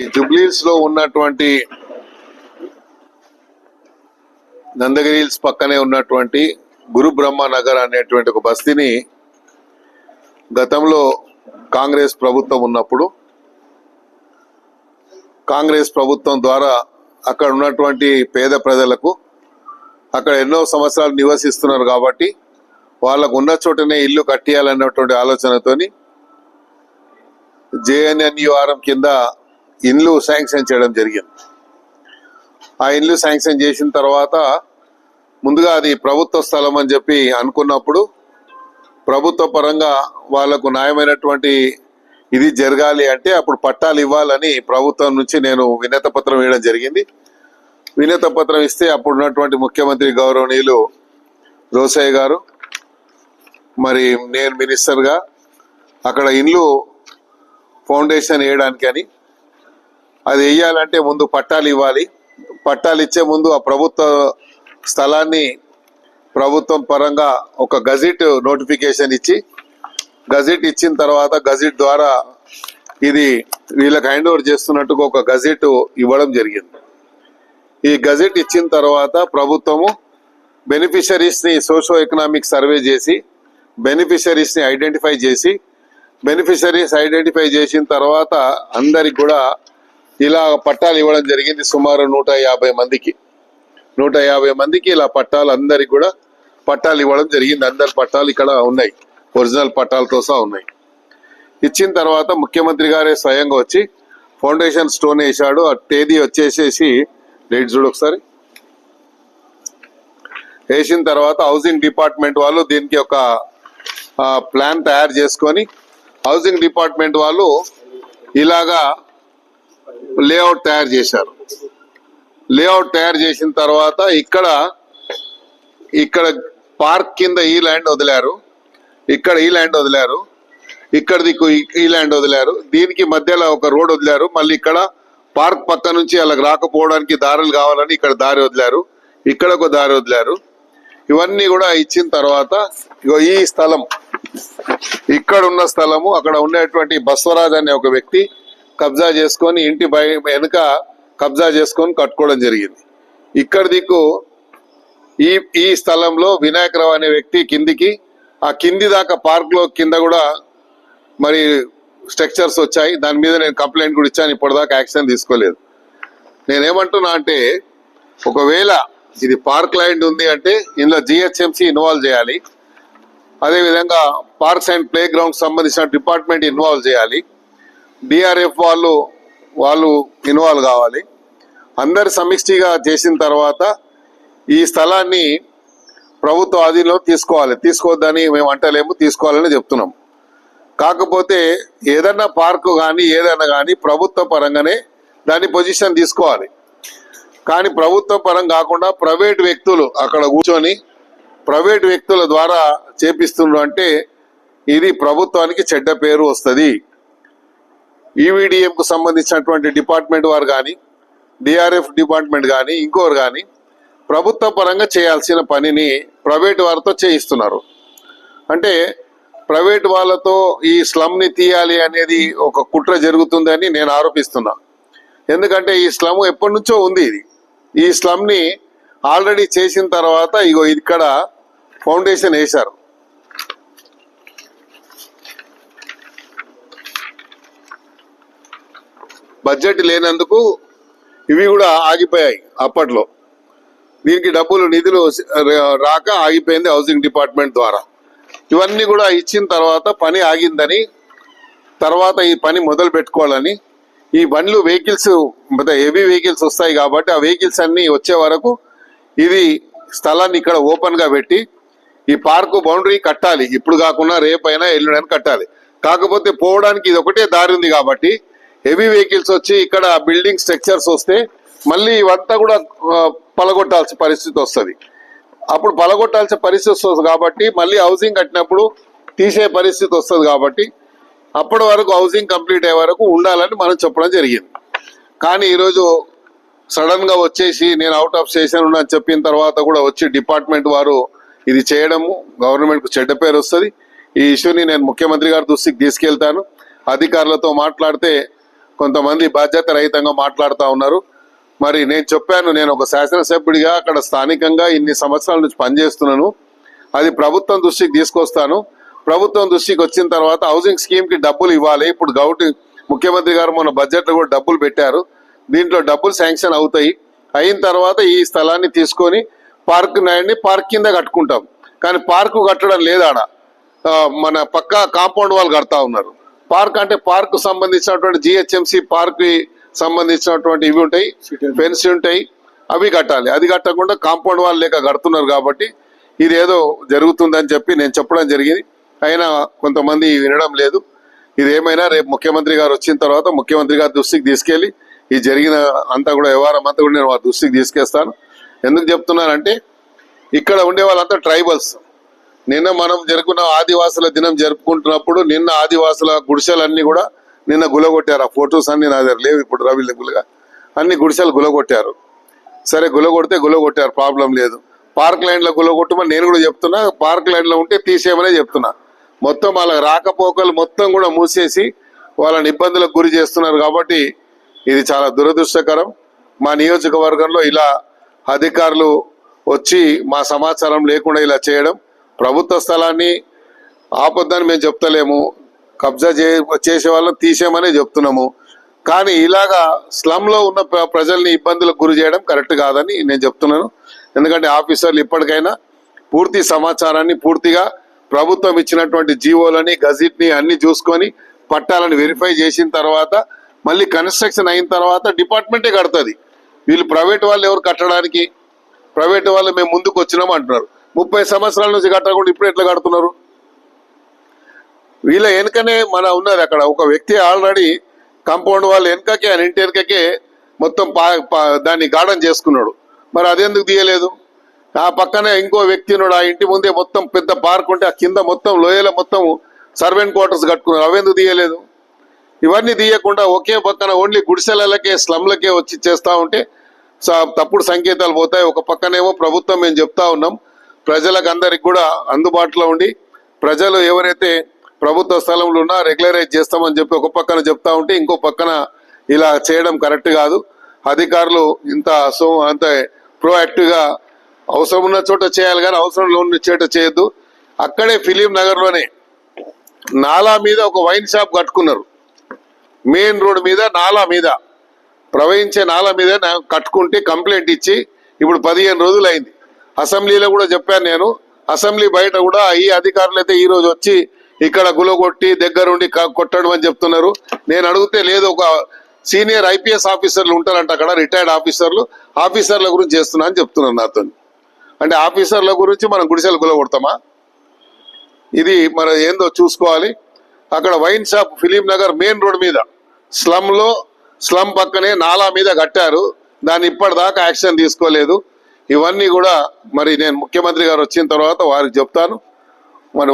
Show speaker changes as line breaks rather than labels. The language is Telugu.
ఈ జుబ్లీస్లో ఉన్నటువంటి నందగిరి హిల్స్ పక్కనే ఉన్నటువంటి గురు బ్రహ్మ నగర్ అనేటువంటి ఒక బస్తీని గతంలో కాంగ్రెస్ ప్రభుత్వం ఉన్నప్పుడు కాంగ్రెస్ ప్రభుత్వం ద్వారా అక్కడ ఉన్నటువంటి పేద ప్రజలకు అక్కడ ఎన్నో సంవత్సరాలు నివసిస్తున్నారు కాబట్టి వాళ్ళకు ఉన్న చోటనే ఇల్లు కట్టేయాలన్నటువంటి ఆలోచనతోని జేఎన్ఎన్యుఆర్ఎం కింద ఇండ్లు శాంక్షన్ చేయడం జరిగింది. ఆ ఇండ్లు శాంక్షన్ చేసిన తర్వాత ముందుగా అది ప్రభుత్వ స్థలం అని చెప్పి అనుకున్నప్పుడు ప్రభుత్వ పరంగా వాళ్ళకు న్యాయమైనటువంటి ఇది జరగాలి అంటే అప్పుడు పట్టాలు ఇవ్వాలని ప్రభుత్వం నుంచి నేను వినత పత్రం వేయడం జరిగింది. వినత పత్రం ఇస్తే అప్పుడు ఉన్నటువంటి ముఖ్యమంత్రి గౌరవనీయులు రోసయ్య గారు మరి నేను మినిస్టర్గా అక్కడ ఇండ్లు ఫౌండేషన్ వేయడానికి అని అది వేయాలంటే ముందు పట్టాలు ఇవ్వాలి. పట్టాలు ఇచ్చే ముందు ఆ ప్రభుత్వ స్థలాన్ని ప్రభుత్వం పరంగా ఒక గజిట్ నోటిఫికేషన్ ఇచ్చి గజిట్ ఇచ్చిన తర్వాత గజిట్ ద్వారా ఇది వీళ్ళకి హ్యాండ్ ఓవర్ చేస్తున్నట్టుగా ఒక గజెట్ ఇవ్వడం జరిగింది. ఈ గజెట్ ఇచ్చిన తర్వాత ప్రభుత్వము బెనిఫిషరీస్ని సోషో ఎకనామిక్ సర్వే చేసి బెనిఫిషరీస్ని ఐడెంటిఫై చేసి బెనిఫిషరీస్ ఐడెంటిఫై చేసిన తర్వాత అందరికి కూడా ఇలా పట్టాలు ఇవ్వడం జరిగింది సుమారు నూట యాభై మందికి. నూట యాభై మందికి ఇలా పట్టాలు అందరికి కూడా పట్టాలు ఇవ్వడం జరిగింది. అందరి పట్టాలు ఇక్కడ ఉన్నాయి. ఒరిజినల్ పట్టాలతో సహా ఉన్నాయి. ఇచ్చిన తర్వాత ముఖ్యమంత్రి గారే స్వయంగా వచ్చి ఫౌండేషన్ స్టోన్ వేసాడు ఆ తేదీ వచ్చేసేసి డేట్ చూడు ఒకసారి. వేసిన తర్వాత హౌసింగ్ డిపార్ట్మెంట్ వాళ్ళు దీనికి ఒక ప్లాన్ తయారు చేసుకొని హౌసింగ్ డిపార్ట్మెంట్ వాళ్ళు ఇలాగా లేఅవుట్ తయారు చేశారు. లేఅవుట్ తయారు చేసిన తర్వాత ఇక్కడ ఇక్కడ పార్క్ కింద ఈ ల్యాండ్ వదిలారు. ఇక్కడ ఈ ల్యాండ్ వదిలారు. ఇక్కడ దిక్కు ఈ- ఈ ల్యాండ్ వదిలారు. దీనికి మధ్యలో ఒక రోడ్ వదిలారు. మళ్ళీ ఇక్కడ పార్క్ పక్క నుంచి వాళ్ళకి రాకపోవడానికి దారులు కావాలని ఇక్కడ దారి వదిలారు. ఇక్కడ ఒక దారి వదిలారు. ఇవన్నీ కూడా ఇచ్చిన తర్వాత ఇగో ఈ స్థలం ఇక్కడ ఉన్న స్థలము అక్కడ ఉండేటువంటి బస్వరాజ్ అనే ఒక వ్యక్తి కబ్జా చేసుకొని ఇంటి బయ వెనుక కబ్జా చేసుకొని కట్టుకోవడం జరిగింది. ఇక్కడ దిక్కు ఈ ఈ స్థలంలో వినాయకరావు అనే వ్యక్తి కిందికి ఆ కింది దాకా పార్క్లో కింద కూడా మరి స్ట్రక్చర్స్ వచ్చాయి. దాని మీద నేను కంప్లైంట్ కూడా ఇచ్చాను ఇప్పటిదాకా యాక్షన్ తీసుకోలేదు. నేనేమంటున్నా అంటే ఒకవేళ ఇది పార్క్ ల్యాండ్ ఉంది అంటే ఇందులో జిహెచ్ఎంసి ఇన్వాల్వ్ చేయాలి. అదేవిధంగా పార్క్స్ అండ్ ప్లే గ్రౌండ్ సంబంధించిన డిపార్ట్మెంట్ ఇన్వాల్వ్ చేయాలి. డిఆర్ఎఫ్ వాళ్ళు వాళ్ళు ఇన్వాల్వ్ కావాలి. అందరు సమిష్టిగా చేసిన తర్వాత ఈ స్థలాన్ని ప్రభుత్వ ఆధీనంలో తీసుకోవాలి. తీసుకోవద్దని మేము అంటలేము తీసుకోవాలని చెప్తున్నాం. కాకపోతే ఏదన్నా పార్కు కానీ ఏదైనా కానీ ప్రభుత్వ పరంగానే దాని పొజిషన్ తీసుకోవాలి. కానీ ప్రభుత్వ పరం కాకుండా ప్రైవేట్ వ్యక్తులు అక్కడ కూర్చొని ప్రైవేట్ వ్యక్తుల ద్వారా చేపిస్తున్నారు అంటే ఇది ప్రభుత్వానికి చెడ్డ పేరు వస్తుంది. ఈవీడిఎం కు సంబంధించినటువంటి డిపార్ట్మెంట్ వారు కానీ డిఆర్ఎఫ్ డిపార్ట్మెంట్ కానీ ఇంకోరు కానీ ప్రభుత్వ పరంగా చేయాల్సిన పనిని ప్రైవేట్ వారితో చేయిస్తున్నారు. అంటే ప్రైవేట్ వాళ్ళతో ఈ స్లమ్ని తీయాలి అనేది ఒక కుట్ర జరుగుతుందని నేను ఆరోపిస్తున్నా. ఎందుకంటే ఈ స్లమ్ ఎప్పటి నుంచో ఉంది ఇది. ఈ స్లమ్ని ఆల్రెడీ చేసిన తర్వాత ఇగో ఇక్కడ ఫౌండేషన్ వేశారు. బడ్జెట్ లేనందుకు ఇవి కూడా ఆగిపోయాయి అప్పట్లో. దీనికి డబ్బులు నిధులు రాక ఆగిపోయింది హౌసింగ్ డిపార్ట్మెంట్ ద్వారా. ఇవన్నీ కూడా ఇచ్చిన తర్వాత పని ఆగిందని తర్వాత ఈ పని మొదలు పెట్టుకోవాలని ఈ బండ్లు వెహికల్స్ హెవీ వెహికల్స్ వస్తాయి కాబట్టి ఆ వెహికల్స్ అన్ని వచ్చే వరకు ఇది స్థలాన్ని ఇక్కడ ఓపెన్గా పెట్టి ఈ పార్కు బౌండరీ కట్టాలి. ఇప్పుడు కాకుండా రేపైనా ఎల్లుడైనా కట్టాలి. కాకపోతే పోవడానికి ఇది ఒకటే దారి ఉంది కాబట్టి హెవీ వెహికల్స్ వచ్చి ఇక్కడ బిల్డింగ్ స్ట్రక్చర్స్ వస్తే మళ్ళీ ఇవంతా కూడా పలగొట్టాల్సిన పరిస్థితి వస్తుంది. అప్పుడు పలగొట్టాల్సిన పరిస్థితి వస్తుంది కాబట్టి మళ్ళీ హౌసింగ్ కట్టినప్పుడు తీసే పరిస్థితి వస్తుంది కాబట్టి అప్పటి వరకు హౌసింగ్ కంప్లీట్ అయ్యే వరకు ఉండాలని మనం చెప్పడం జరిగింది. కానీ ఈరోజు సడన్గా వచ్చేసి నేను అవుట్ ఆఫ్ స్టేషన్ ఉన్నా చెప్పిన తర్వాత కూడా వచ్చి డిపార్ట్మెంట్ వారు ఇది చేయడము గవర్నమెంట్కు చెడ్డ పేరు వస్తుంది. ఈ ఇష్యూని నేను ముఖ్యమంత్రి గారి దృష్టికి తీసుకెళ్తాను. అధికారులతో మాట్లాడితే కొంతమంది బాధ్యత రహితంగా మాట్లాడుతూ ఉన్నారు. మరి నేను చెప్పాను నేను ఒక శాసనసభ్యుడిగా అక్కడ స్థానికంగా ఇన్ని సంవత్సరాల నుంచి పనిచేస్తున్నాను. అది ప్రభుత్వం దృష్టికి తీసుకొస్తాను. ప్రభుత్వం దృష్టికి వచ్చిన తర్వాత హౌసింగ్ స్కీమ్కి డబ్బులు ఇవ్వాలి. ఇప్పుడు గౌటి ముఖ్యమంత్రి గారు మన బడ్జెట్లో కూడా డబ్బులు పెట్టారు. దీంట్లో డబ్బులు శాంక్షన్ అవుతాయి. అయిన తర్వాత ఈ స్థలాన్ని తీసుకొని పార్క్ని పార్క్ కింద కట్టుకుంటాం. కానీ పార్కు కట్టడం లేదాడ మన పక్క కాంపౌండ్ వాళ్ళు కడతా ఉన్నారు. పార్క్ అంటే పార్క్ సంబంధించినటువంటి జిహెచ్ఎంసి పార్క్ సంబంధించినటువంటి ఇవి ఉంటాయి ఫెన్స్ ఉంటాయి. అవి కట్టాలి. అది కట్టకుండా కాంపౌండ్ వాళ్ళు లేక కడుతున్నారు కాబట్టి ఇది ఏదో జరుగుతుందని చెప్పి నేను చెప్పడం జరిగింది. అయినా కొంతమంది వినడం లేదు. ఇది ఏమైనా రేపు ముఖ్యమంత్రి గారు వచ్చిన తర్వాత ముఖ్యమంత్రి గారి దృష్టికి తీసుకెళ్ళి ఈ జరిగిన అంతా కూడా వ్యవహారం అంతా కూడా నేను వారి దృష్టికి తీసుకెస్తాను ఎందుకు చెప్తున్నానంటే ఇక్కడ ఉండే వాళ్ళంతా ట్రైబల్స్. నిన్న మనం జరుపుకున్న ఆదివాసుల దినం జరుపుకుంటున్నప్పుడు నిన్న ఆదివాసుల గుడిసెలన్నీ కూడా నిన్న గులగొట్టారు. ఆ ఫొటోస్ అన్ని నా దగ్గర లేవు ఇప్పుడు రవి గులగా అన్ని గుడిసెలు గులగొట్టారు. సరే గులగొడితే గులగొట్టారు ప్రాబ్లం లేదు. పార్క్ లైన్లో గులగొట్టమని నేను కూడా చెప్తున్నా పార్క్ లైన్లో ఉంటే తీసేయమనే చెప్తున్నా. మొత్తం వాళ్ళ రాకపోకలు మొత్తం కూడా మూసేసి వాళ్ళని ఇబ్బందులకు గురి చేస్తున్నారు కాబట్టి ఇది చాలా దురదృష్టకరం. మా నియోజకవర్గంలో ఇలా అధికారులు వచ్చి మా సమాచారం లేకుండా ఇలా చేయడం ప్రభుత్వ స్థలాన్ని ఆపొద్దని మేము చెప్తలేము. కబ్జా చే చేసే వాళ్ళని తీసేయమనే చెప్తున్నాము. కానీ ఇలాగా స్లంలో ఉన్న ప్ర- ప్రజల్ని ఇబ్బందులకు గురి చేయడం కరెక్ట్ కాదని నేను చెప్తున్నాను. ఎందుకంటే ఆఫీసర్లు ఇప్పటికైనా పూర్తి సమాచారాన్ని పూర్తిగా ప్రభుత్వం ఇచ్చినటువంటి జీవోలని గజిట్ని అన్ని చూసుకొని పట్టాలను వెరిఫై చేసిన తర్వాత మళ్ళీ కన్స్ట్రక్షన్ అయిన తర్వాత డిపార్ట్మెంటే కడుతుంది. వీళ్ళు ప్రైవేట్ వాళ్ళు ఎవరు కట్టడానికి? ప్రైవేట్ వాళ్ళు మేము ముందుకు వచ్చినాం అంటున్నారు. ముప్పై సంవత్సరాల నుంచి కట్టకుండా ఇప్పుడు ఎట్లా కడుతున్నారు? వీళ్ళ వెనుకనే మన ఉన్నది అక్కడ. ఒక వ్యక్తి ఆల్రెడీ కాంపౌండ్ వాళ్ళ వెనుకకే ఆయన ఇంటి వెనుకకే మొత్తం పా- పా- దాన్ని గార్డెన్ చేసుకున్నాడు. మరి అదెందుకు తీయలేదు? ఆ పక్కనే ఇంకో వ్యక్తి ఉన్నాడు. ఆ ఇంటి ముందే మొత్తం పెద్ద పార్క్ ఉంటే ఆ కింద మొత్తం లోయల మొత్తం సర్వెంట్ క్వార్టర్స్ కట్టుకున్నారు. అవెందుకు తీయలేదు? ఇవన్నీ తీయకుండా ఒకే పక్కన ఓన్లీ గుడిసెలకే స్లమ్లకే వచ్చి చేస్తూ ఉంటే స- తప్పుడు సంకేతాలు పోతాయి. ఒక పక్కనేమో ప్రభుత్వం మేము చెప్తా ఉన్నాం. ప్రజలకు అందరికి కూడా అందుబాటులో ఉండి ప్రజలు ఎవరైతే ప్రభుత్వ స్థలంలో ఉన్నా రెగ్యులరైజ్ చేస్తామని చెప్పి ఒక పక్కన చెప్తా ఉంటే ఇంకో పక్కన ఇలా చేయడం కరెక్ట్ కాదు. అధికారులు ఇంత సో అంత ప్రోయాక్టివ్గా అవసరం ఉన్న చోట చేయాలి కానీ అవసరం లోన్ చోట చేయొద్దు. అక్కడే ఫిలిం నగర్లోనే నాలా మీద ఒక వైన్ షాప్ కట్టుకున్నారు. మెయిన్ రోడ్ మీద నాలా మీద. ప్రవహించే నాలా మీద కట్టుకుంటే కంప్లైంట్ ఇచ్చి ఇప్పుడు పదిహేను రోజులు అయింది అసెంబ్లీలో కూడా చెప్పాను నేను. అసెంబ్లీ బయట కూడా ఈ అధికారులు అయితే ఈ రోజు వచ్చి ఇక్కడ గులగొట్టి దగ్గరుండి కొట్టడం అని చెప్తున్నారు. నేను అడిగితే లేదు ఒక సీనియర్ ఐపీఎస్ ఆఫీసర్లు ఉంటారంట అక్కడ రిటైర్డ్ ఆఫీసర్లు. ఆఫీసర్ల గురించి చేస్తున్నా అని చెప్తున్నారు నాతో. అంటే ఆఫీసర్ల గురించి మనం గుడిసెలు గులగొడతామా? ఇది మన ఏందో చూసుకోవాలి. అక్కడ wine shop Film Nagar main road మీద స్లమ్లో స్లమ్ పక్కనే నాలా మీద కట్టారు. దాన్ని ఇప్పటిదాకా యాక్షన్ తీసుకోలేదు. ఇవన్నీ కూడా మరి నేను ముఖ్యమంత్రి గారు వచ్చిన తర్వాత వారికి చెప్తాను. మరి